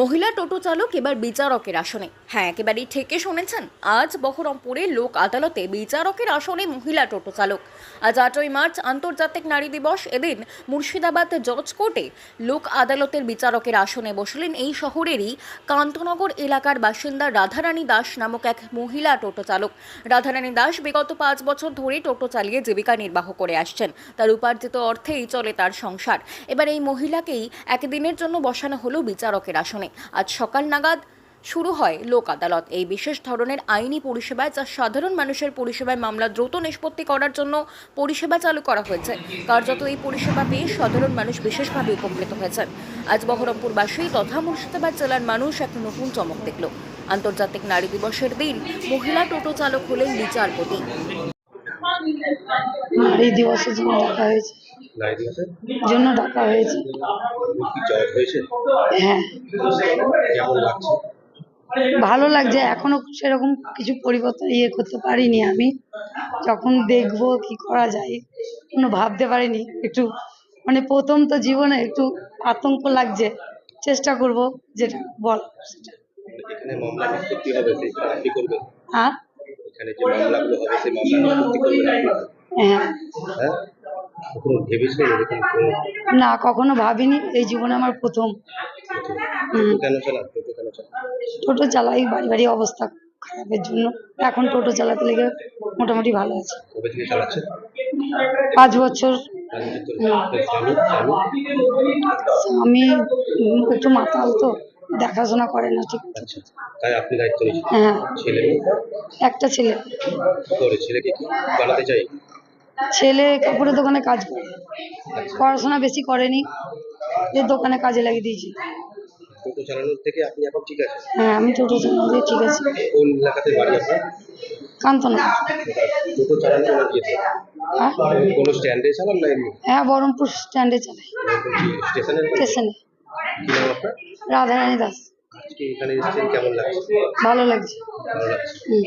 মহিলা টোটো চালক এবার বিচারকের আসনে। হ্যাঁ একেবারেই ঠেকে শুনেছেন। আজ বহরমপুরে লোক আদালতে বিচারকের আসনে মহিলা টোটো চালক। আজ আটই মার্চ, আন্তর্জাতিক নারী দিবস। এদিন মুর্শিদাবাদ জজ কোর্টে লোক আদালতের বিচারকের আসনে বসলেন এই শহরেরই কান্তনগর এলাকার বাসিন্দা রাধারানী দাস নামক এক মহিলা টোটো চালক। রাধারানী দাস বিগত পাঁচ বছর ধরে টোটো চালিয়ে জীবিকা নির্বাহ করে আসছেন। তার উপার্জিত অর্থেই চলে তার সংসার। এবার এই মহিলাকেই একদিনের জন্য বসানো হলো বিচারকের আসনে। আজ সকাল নাগাদ শুরু হয় লোক আদালত। এই বিশেষ ধরনের আইনি পরিষেবায় যা সাধারণ মানুষের পরিষেবায় মামলা দ্রুত নিষ্পত্তি করার জন্য পরিষেবা চালু করা হয়েছে। কার্যত এই পরিষেবা পেয়ে সাধারণ মানুষ বিশেষভাবে উপকৃত হয়েছেন। আজ বহরমপুরবাসী তথা মুর্শিদাবাদ জেলার মানুষ এক নতুন চমক দেখল। আন্তর্জাতিক নারী দিবসের দিন মহিলা টোটো চালক হলেন বিচারপতি। নারী দিবসের জন্য ডাকা হয়েছে। জন্য? ডাকা হয়েছে। হয়েছে? হ্যাঁ। কেমন লাগছে? ভালো লাগছে এখনও সেরকম কিছু পরিবর্তন ইয়ে করতে পারিনি আমি। যখন দেখব কি করা যায় কোনো ভাবতে পারিনি। একটু মানে প্রথম তো জীবনে একটু আতঙ্ক লাগছে চেষ্টা করব যেটা বল সেটা। হ্যাঁ? হ্যাঁ। হ্যাঁ? কখনো ভেবেছিলেন এরকম কোনো না কখনো ভাবিনি। এই জীবনে আমার প্রথম। হুম। টোটো কেন চালান টোটো কেন চালান টোটো চালাই বাড়ি বাড়ি অবস্থা খারাপের জন্য। এখন টোটো চালাতে লেগে মোটামুটি ভালো আছে। কবে থেকে চালাচ্ছেন? পাঁচ বছর। রাজনীতি করে আপনার স্বামী? স্বামী? আমি উম, একটু মাতাল তো দেখাশোনা করে না ঠিক আচ্ছা তাই আপনি দায়িত্ব নিয়েছেন হ্যাঁ। ছেলে মেয়ে? একটা ছেলে। কি করে ছেলেকে কি চালাতে চাই? ছেলে কাপড়ের দোকানে কাজ করে। পড়াশোনা বেশি করেনি যে দোকানে কাজে লাগিয়ে দিয়েছি। টোটো চালানোর থেকে আপনি এখন ঠিক আছেন? হ্যাঁ আমি টোটো ঠিক আছে। কোন এলাকাতে বাড়ি আপনার? কান্তনা। টোটো চালানো আমার যেতে হ্যাঁ? কোনো স্ট্যান্ডে চালান না এমনি? হ্যাঁ বহরমপুর স্ট্যান্ডে চালাই। স্টেশনে। কি নাম আপনার? রাধারানী দাস। আজকে এখানে এসেছেন কেমন লাগছে? ভালো লাগছে। ভালো লাগছে। হুম।